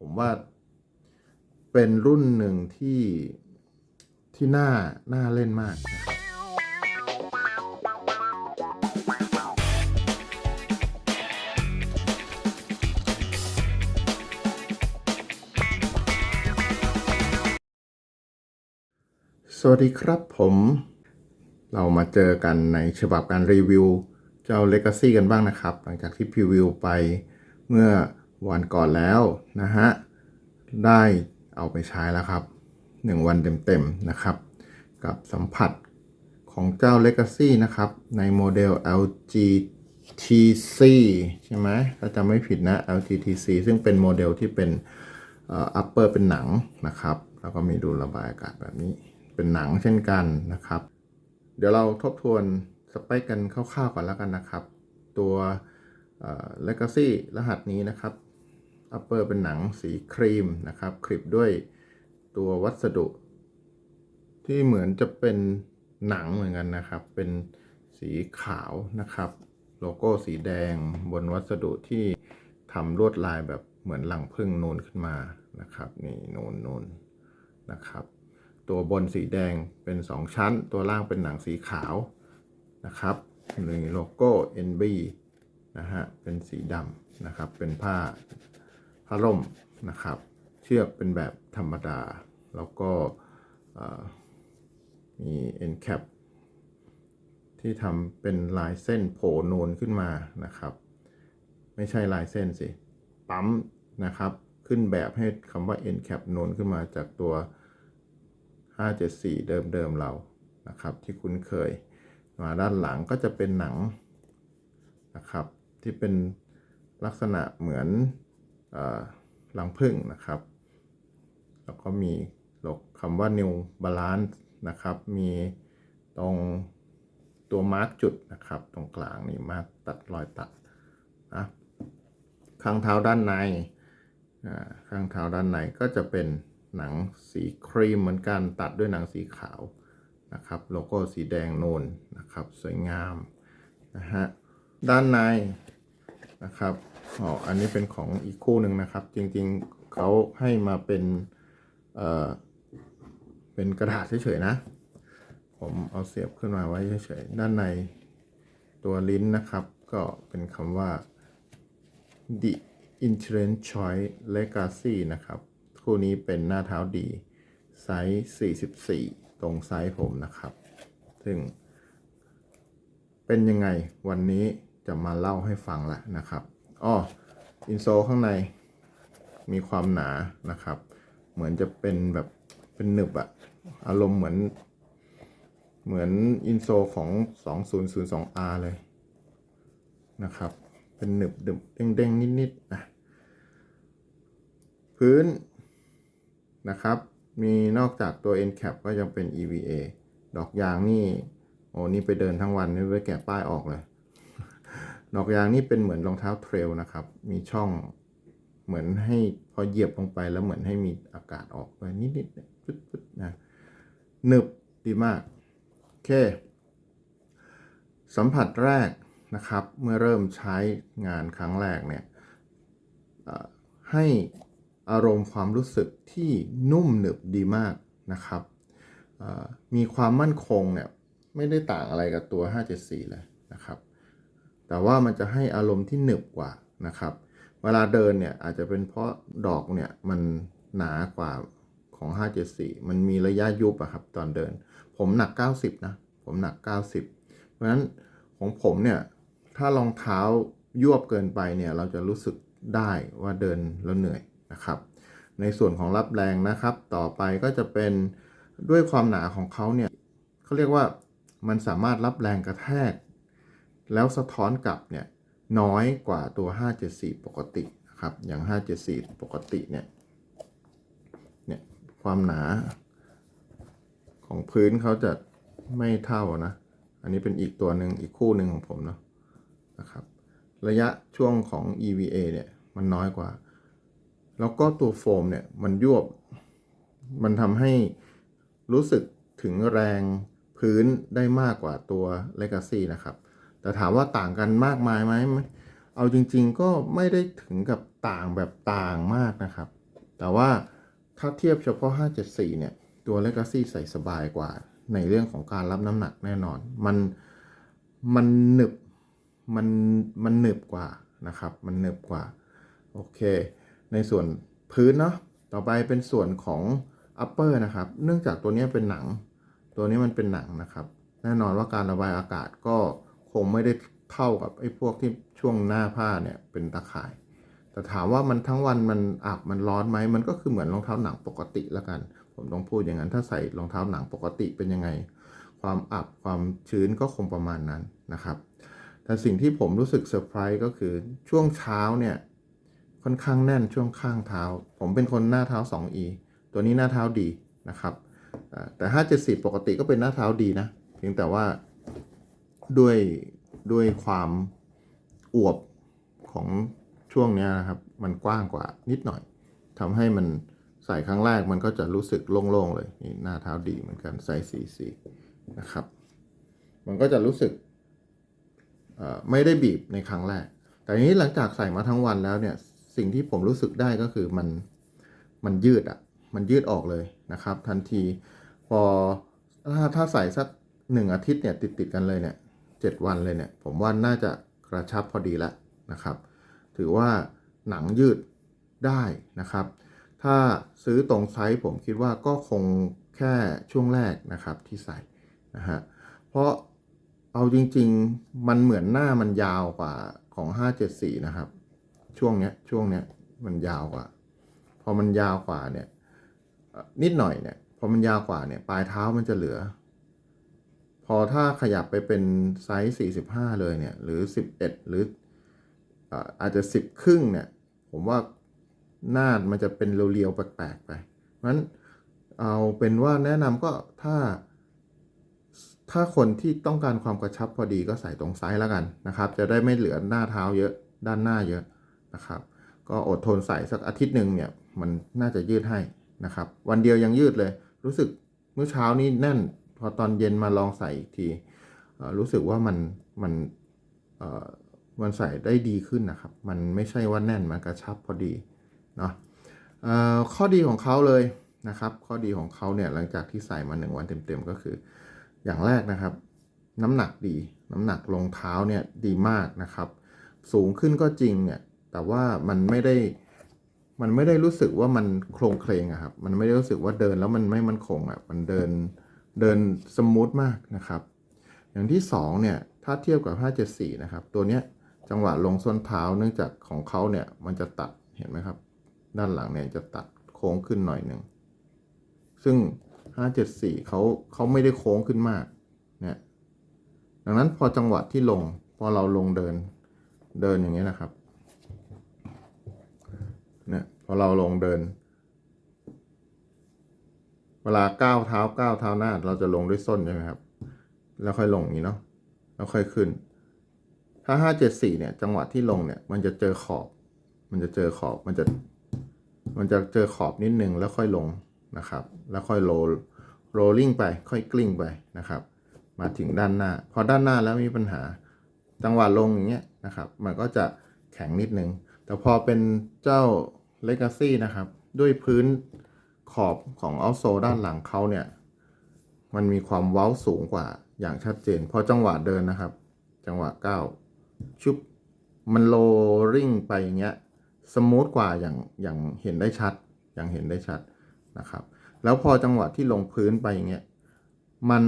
ผมว่าเป็นรุ่นหนึ่งที่ที่น่าน่าเล่นมากนะครับสวัสดีครับผมเรามาเจอกันในฉบับการรีวิว เจ้า Legacy กันบ้างนะครับ หลังจากที่พรีวิวไปเมื่อ วันก่อนแล้วนะฮะ ได้เอาไปใช้แล้วครับ 1 วันเต็มๆนะครับ กับสัมผัสของเจ้า Legacy นะครับ ในโมเดล LGTC ใช่ไหมถ้าจำไม่ผิดนะ LGTC ซึ่งเป็นโมเดลที่เป็นอ่อ upper เป็นหนังนะครับ แล้วก็มีดูระบายอากาศแบบนี้ เป็นหนังเช่นกันนะครับ เดี๋ยวเราทบทวนสเปคกันคร่าวๆก่อนแล้วกันนะครับ ตัวอ่อ Legacy รหัสนี้นะครับ upper เป็นหนังสีครีมนะครับคลิปด้วยตัววัสดุ ที่เหมือนจะเป็นหนังเหมือนกันนะครับ เป็นสีขาวนะครับ โลโก้สีแดงบนวัสดุที่ทำลวดลายแบบเหมือนหลังพึ่งนูนขึ้นมานะครับ นี่นูนนูนนะครับ ตัวบนสีแดงเป็น 2 ชั้น ตัวล่างเป็นหนังสีขาวนะครับมีโลโก้ NB นะฮะเป็นสีดำนะครับ เป็นผ้า ผ้าร่มนะครับ เชือกเป็นแบบธรรมดา แล้วก็เอ่อมี end cap ที่ทำเป็นลายเส้นโผล่นูนขึ้นมานะครับ ไม่ใช่ลายเส้นสิ ปั๊มนะครับ ขึ้นแบบให้คำว่า end cap นูนขึ้นมาจากตัว 574 เดิมเดิมๆเรานะครับที่คุ้นเคยมาด้านหลังก็จะเป็นหนังนะครับ ที่เป็นลักษณะเหมือน รังผึ้งนะครับ แล้วก็มีลกคำว่า new balance นะครับ มีตรงตัวมาร์กจุดนะครับ ตรงกลางนี่มาร์กตัดรอยตัดนะข้างเท้าด้านในข้างเท้าด้านในก็จะเป็นหนังสีครีมเหมือนกันตัดด้วยหนังสีขาวนะครับ โลโก้สีแดงนูนนะครับ สวยงามนะฮะด้านในนะครับ อ๋อ อันนี้เป็นของอีกคู่หนึ่งนะครับ จริงๆเขาให้มาเป็น เอ่อ เป็นกระดาษเฉยๆนะ ผมเอาเสียบขึ้นมาไว้เฉยๆ ด้านในตัวลิ้นนะครับ ก็เป็นคำว่า The Insurance Choice Legacy นะครับ คู่นี้เป็นหน้าเท้าดีไซส์ 44 ตรงไซส์ผมนะครับ ซึ่ง เป็นยังไงวันนี้จะมาเล่าให้ฟังละนะครับ อ้ออินโซข้างในมีความหนานะครับ เหมือนจะเป็นแบบเป็นหนึบอะอารมณ์เหมือน เหมือนอินโซของ 2002R เลยนะครับ เป็นหนึบดึบเด้งๆ นิดๆนะพื้นนะครับ มีนอกจากตัว N cap ก็ยังเป็น EVA ดอกยางนี่ โอ้นี่ไปเดินทั้งวันนี่ไปแกะป้ายออกเลย ดอกยางนี่เป็นเหมือนรองเท้าเทรลนะครับ มีช่องเหมือนให้พอเหยียบลงไปแล้วเหมือนให้มีอากาศออกไปนิดๆนี่ยปึ๊ดๆนะหนึบดีมาก โอเค สัมผัสแรกนะครับ เมื่อเริ่มใช้งานครั้งแรกเนี่ยให้อารมณ์ความรู้สึกที่นุ่มหนึบดีมากนะครับ มีความมั่นคงเนี่ย ไม่ได้ต่างอะไรกับตัว 574 เลย แต่ว่ามันจะให้อารมณ์ที่หนึบกว่านะครับ เวลาเดินเนี่ยอาจจะเป็นเพราะดอกเนี่ยมันหนากว่าของ 574 มันมีระยะยุบอะครับตอนเดิน ผมหนัก 90 นะ ผมหนัก 90 เพราะฉะนั้นของผมเนี่ย ถ้ารองเท้ายวบเกินไปเนี่ย เราจะรู้สึกได้ว่าเดินแล้วเหนื่อยนะครับ ในส่วนของรับแรงนะครับ ต่อไปก็จะเป็นด้วยความหนาของเขาเนี่ยเขาเรียกว่ามันสามารถรับแรงกระแทก แล้วสะท้อนกลับเนี่ยน้อยกว่าตัว 574 ปกตินะครับ อย่าง 574 ปกติเนี่ยเนี่ยความหนาของพื้นเขาจะไม่เท่านะ อันนี้เป็นอีกตัวหนึ่งอีกคู่หนึ่งของผมเนาะนะครับ ระยะช่วงของ EVA เนี่ยมันน้อยกว่า แล้วก็ตัวโฟมเนี่ยมันยวบ มันทำให้รู้สึกถึงแรงพื้นได้มากกว่าตัว Legacy นะครับ แต่ถามว่าต่างกันมากมายไหมเอาจริง ๆ ก็ไม่ได้ถึงกับต่างแบบต่างมากนะครับ แต่ว่าถ้าเทียบเฉพาะ 574 เนี่ย ตัว Legacy ใส่สบายกว่า ในเรื่องของการรับน้ำหนักแน่นอน มันมันหนึบมันมันหนึบกว่านะครับ มันหนึบกว่า โอเค ในส่วนพื้นเนาะต่อไปเป็นส่วนของ upper นะครับ เนื่องจากตัวนี้เป็นหนัง ตัวนี้มันเป็นหนังนะครับ แน่นอนว่าการระบายอากาศก็ คงไม่ได้เท่ากับไอ้พวกที่ช่วงหน้าผ้าเนี่ยเป็นตะข่าย แต่ถามว่ามันทั้งวันมันอับมันร้อนไหมมันก็คือเหมือนรองเท้าหนังปกติแล้วกัน ผมต้องพูดอย่างนั้นถ้าใส่รองเท้าหนังปกติเป็นยังไง ความอับความชื้นก็คงประมาณนั้นนะครับ แต่สิ่งที่ผมรู้สึกเซอร์ไพรส์ก็คือช่วงเช้าเนี่ยค่อนข้างแน่นช่วงข้างเท้า ผมเป็นคนหน้าเท้า 2E ตัวนี้หน้าเท้าดีนะครับแต่ 574ปกติก็เป็นหน้าเท้าดีนะ เพียงแต่ว่า ด้วยด้วยความอวบของช่วงนี้นะครับ มันกว้างกว่านิดหน่อยทำให้มันใส่ครั้งแรกมันก็จะรู้สึกโล่งๆเลยนี่หน้าเท้าดีเหมือนกันไซส์44นะครับ มันก็จะรู้สึกไม่ได้บีบในครั้งแรก แต่นี้หลังจากใส่มาทั้งวันแล้วเนี่ยสิ่งที่ผมรู้สึกได้ก็คือมันมันยืดอะ่ะมันยืดออกเลยนะครับ ทันทีพอถ้าถ้าใส่สักหนึ่งอาทิตย์เนี่ยติดติดๆกันเลยเนี่ย เจ็ดวันเลยเนี่ย ผมว่าน่าจะกระชับพอดีแล้วนะครับ ถือว่าหนังยืดได้นะครับ ถ้าซื้อตรงไซส์ผมคิดว่าก็คงแค่ช่วงแรกนะครับที่ใส่นะฮะ เพราะเอาจริง ๆ มันเหมือนหน้ามันยาวกว่าของ 574 นะครับ ช่วงเนี้ยช่วงเนี้ยมันยาวกว่า พอมันยาวกว่าเนี่ยนิดหน่อยเนี่ย พอมันยาวกว่าเนี่ย ปลายเท้ามันจะเหลือ พอถ้าขยับไปเป็นไซส์ 45 เลยเนี่ย หรือ 11 หรือเอ่ออาจจะ 10 ครึ่งเนี่ย ผมว่าหน้ามันจะเป็นเรียวๆแปลกๆไปเพราะฉะนั้นเอาเป็นว่าแนะนำก็ถ้า ถ้าคนที่ต้องการความกระชับพอดีก็ใส่ตรงไซส์แล้วกันนะครับ จะได้ไม่เหลือหน้าเท้าเยอะด้านหน้าเยอะนะครับ ก็อดทนใส่สักอาทิตย์หนึ่งเนี่ย มันน่าจะยืดให้นะครับ วันเดียวยังยืดเลย รู้สึกเมื่อเช้านี้แน่น พอตอนเย็นมาลองใส่อีกทีรู้สึกว่ามันมันมันใส่ได้ดีขึ้นนะครับ มันไม่ใช่ว่าแน่นมันกระชับพอดีเนาะข้อดีของเขาเลยนะครับ ข้อดีของเขาเนี่ยหลังจากที่ใส่มาหนึ่งวันเต็มๆก็คือ อย่างแรกนะครับ น้ำหนักดี น้ำหนักรองเท้าเนี่ยดีมากนะครับ สูงขึ้นก็จริงเนี่ยแต่ว่ามันไม่ได้มันไม่ได้รู้สึกว่ามันโครงเคลงอะครับ มันไม่ได้รู้สึกว่าเดินแล้วมันไม่มันคงอะมันเดิน เดินสมูทมากนะครับ อย่างที่สองเนี่ยถ้าเทียบกับ 574 นะครับ ตัวเนี้ยจังหวะลงส้นเท้าเนื่องจากของเขาเนี่ยมันจะตัดเห็นไหมครับ ด้านหลังเนี่ยจะตัดโค้งขึ้นหน่อยหนึ่งซึ่ง 574เขาเขาไม่ได้โค้งขึ้นมากเนี่ยดังนั้นพอจังหวะที่ลงพอเราลงเดินเดินอย่างเงี้ยนะครับเนี่ยพอเราลงเดิน เวลาก้าวเท้าก้าวเท้าหน้า เราจะลงด้วยส้นใช่ไหมครับ แล้วค่อยลงอย่างนี้เนาะแล้วค่อยขึ้น ถ้า574เจ็ดสี่เนี่ย จังหวะที่ลงเนี่ย มันจะเจอขอบ มันจะเจอขอบมันจะ มันจะเจอขอบนิดนึงแล้วค่อยลงนะครับ แล้วค่อยโรลโรลลิ่งไป ค่อยกลิ้งไปนะครับ มาถึงด้านหน้า พอด้านหน้าแล้วมีปัญหา จังหวะลงอย่างเงี้ยนะครับ มันก็จะแข็งนิดนึง แต่พอเป็นเจ้า Legacy นะครับ ด้วยพื้น ขอบของเอาโซด้านหลังเขาเนี่ย มันมีความเว้าสูงกว่าอย่างชัดเจนพอจังหวะเดินนะครับ จังหวะก้าวชุบมันโลริ่งไปอย่างเงี้ยสมูทกว่าอย่างอย่างเห็นได้ชัด อย่างเห็นได้ชัดนะครับ แล้วพอจังหวะที่ลงพื้นไปอย่างเงี้ยมัน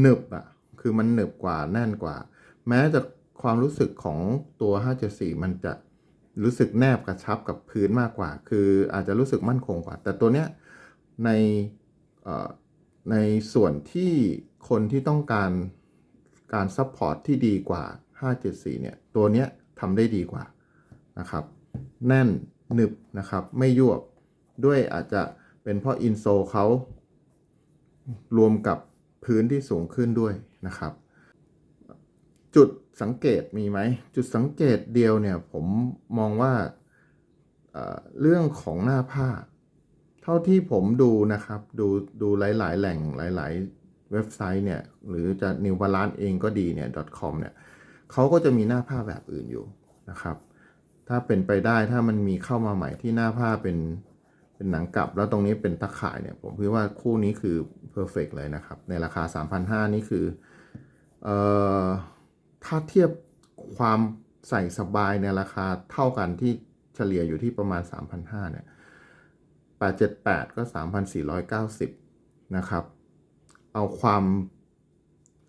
หนึบอะคือมันหนึบกว่าแน่นกว่า แม้จะความรู้สึกของตัว 574 มันจะ รู้สึกแนบกระชับกับพื้นมากกว่า คืออาจจะรู้สึกมั่นคงกว่า แต่ตัวเนี้ยในในส่วนที่คนที่ต้องการการซัพพอร์ตที่ดีกว่า 574 เนี่ย ตัวเนี้ยทำได้ดีกว่านะครับ แน่นหนึบนะครับ ไม่ยวบด้วยอาจจะเป็นเพราะอินโซเขารวมกับพื้นที่สูงขึ้นด้วยนะครับ จุด สังเกตมีไหม จุดสังเกตเดียวเนี่ยผมมองว่าเรื่องของหน้าผ้า เท่าที่ผมดูนะครับ ดูดูหลาย ๆ แหล่งหลาย ๆ เว็บไซต์เนี่ย หรือจะ New Balance เองก็ดีเนี่ย .com เนี่ยเขาก็จะมีหน้าผ้าแบบอื่นอยู่นะครับ ถ้าเป็นไปได้ถ้ามันมีเข้ามาใหม่ที่หน้าผ้าเป็นเเป็นหนังกลับ แล้วตรงนี้เป็นตะข่ายเนี่ย ผมคิดว่าคู่นี้คือเพอร์เฟกเลยนะครับ ในราคา 3,500 นี่คือเอ่อ ถ้าเทียบความใส่สบายในราคาเท่ากันที่เฉลี่ยอยู่ที่ประมาณ 3,500เนี่ย878 ก็ 3,490 นะครับ เอาความ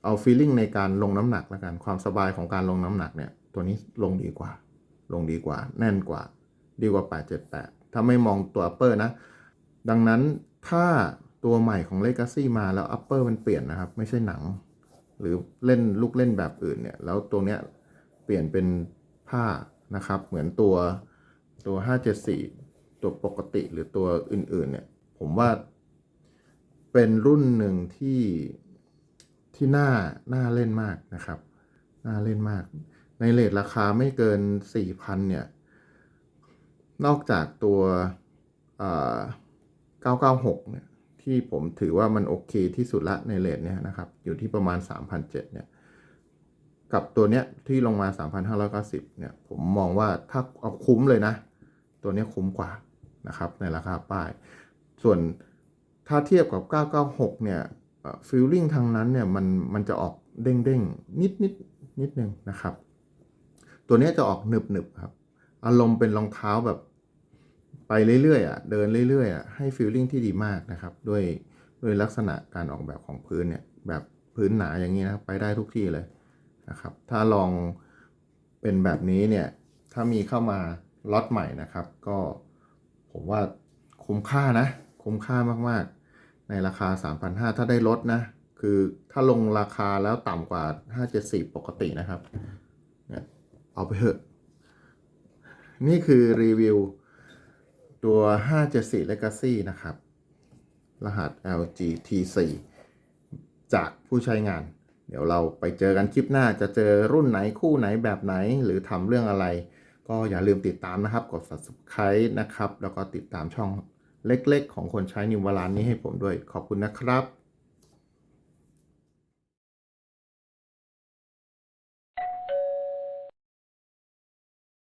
เอาฟีลลิ่งในการลงน้ำหนักแล้วกัน ความสบายของการลงน้ำหนักเนี่ย ตัวนี้ลงดีกว่า ลงดีกว่า แน่นกว่า ดีกว่า 878 ถ้าไม่มองตัว upper นะ ดังนั้นถ้าตัวใหม่ของ Legacy มาแล้ว upper มันเปลี่ยนนะครับ ไม่ใช่หนัง หรือเล่นลูกเล่นแบบอื่นเนี่ยแล้วตัวเนี้ยเปลี่ยนเป็นผ้านะครับ เหมือนตัวตัว 574 ตัวปกติหรือตัวอื่นๆเนี่ยผมว่าเป็นรุ่นหนึ่งที่ที่น่าน่าเล่นมากนะครับ น่าเล่นมาก ในเลทราคาไม่เกิน 4,000 เนี่ย นอกจากตัว 996 เนี่ย ที่ผมถือว่ามันโอเคที่สุดละในเลทเนี่ยนะครับ อยู่ที่ประมาณ 3,007เนี่ย กับตัวเนี้ยที่ลงมา 3,590เนี่ย ผมมองว่าถ้าเอาคุ้มเลยนะ ตัวเนี้ยคุ้มกว่านะครับ ในราคาป้าย ส่วนถ้าเทียบกับ 996 เนี่ยฟิลลิ่งทางนั้นเนี่ยมันมันจะออกเด้งเด้งนิดนิดนิดนึงนะครับ ตัวเนี้ยจะออกหนึบหนึบครับ อารมณ์เป็นรองเท้าแบบ ไปเรื่อยๆอะเดินเรื่อยๆอะให้ฟีลลิ่งที่ดีมากนะครับด้วยด้วยลักษณะการออกแบบของพื้นเนี่ยแบบพื้นหนาอย่างนี้นะไปได้ทุกที่เลยนะครับ ถ้าลองเป็นแบบนี้เนี่ยถ้ามีเข้ามาล็อตใหม่นะครับ ก็ผมว่าคุ้มค่านะ คุ้มค่ามากๆ ในราคา 3,500 ถ้าได้ลดนะ คือถ้าลงราคาแล้วต่ำกว่า 574 ปกตินะครับเนี่ยเอาไปเถอะ นี่คือรีวิว ตัว 574 Legacy นะครับ รหัส LGT4 จากผู้ใช้งาน เดี๋ยวเราไปเจอกันคลิปหน้าจะเจอรุ่นไหนคู่ไหนแบบไหน หรือทำเรื่องอะไร ก็อย่าลืมติดตามนะครับ กด subscribe นะครับ แล้วก็ติดตามช่องเล็กๆ ของคนใช้นิววาลานนี้ให้ผมด้วยขอบคุณนะครับ